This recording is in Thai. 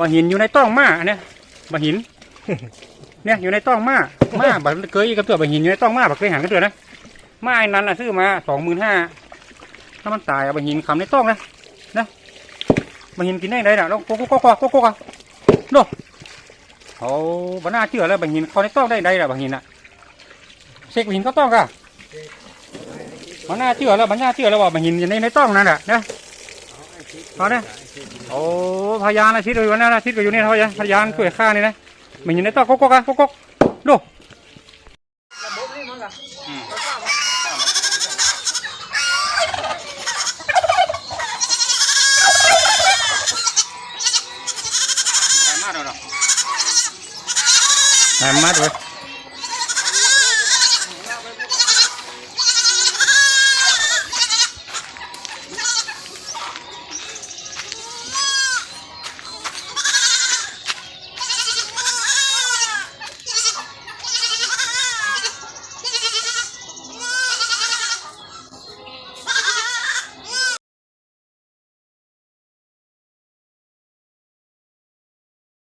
บะหินอยู่ในต้องมาอันเนี่ยบะหิน เนี่ยอยู่ในต้องมามาบะเคยกับตัวบะหินอยู่ในต้องมาบะเคยหันกันตัวนะมาไอ้นั้นน่ะซื้อมาสองหมื่นห้าถ้ามันตายเอาบะหินคำในต้องนะนะบะหินกินได้ไงน่ะแล้วโกโกโกโกโกโกโกโน่เขาบะน่าเชื่อแล้วบะหินเขาในต้องได้ไงล่ะบะหินอะเช็คบะหินเขาต้องก่ะบะน่าเชื่อแล้วบะน่าเชื่อแล้วว่าบะหินอยู่ในในต้องนั่นแหละนะ เอาเนี่ย โอ้พยานอาทิตย์อยู่นั่นอาทิตย์ก็อยู่นี่นะพยานพยานช่วยฆ่านี่นะมันอยู่ในต้องกกกกกกดู ระบบนี่มันล่ะ อืม เราทราบว่า ใส่มาดหรอใส่มาด้วย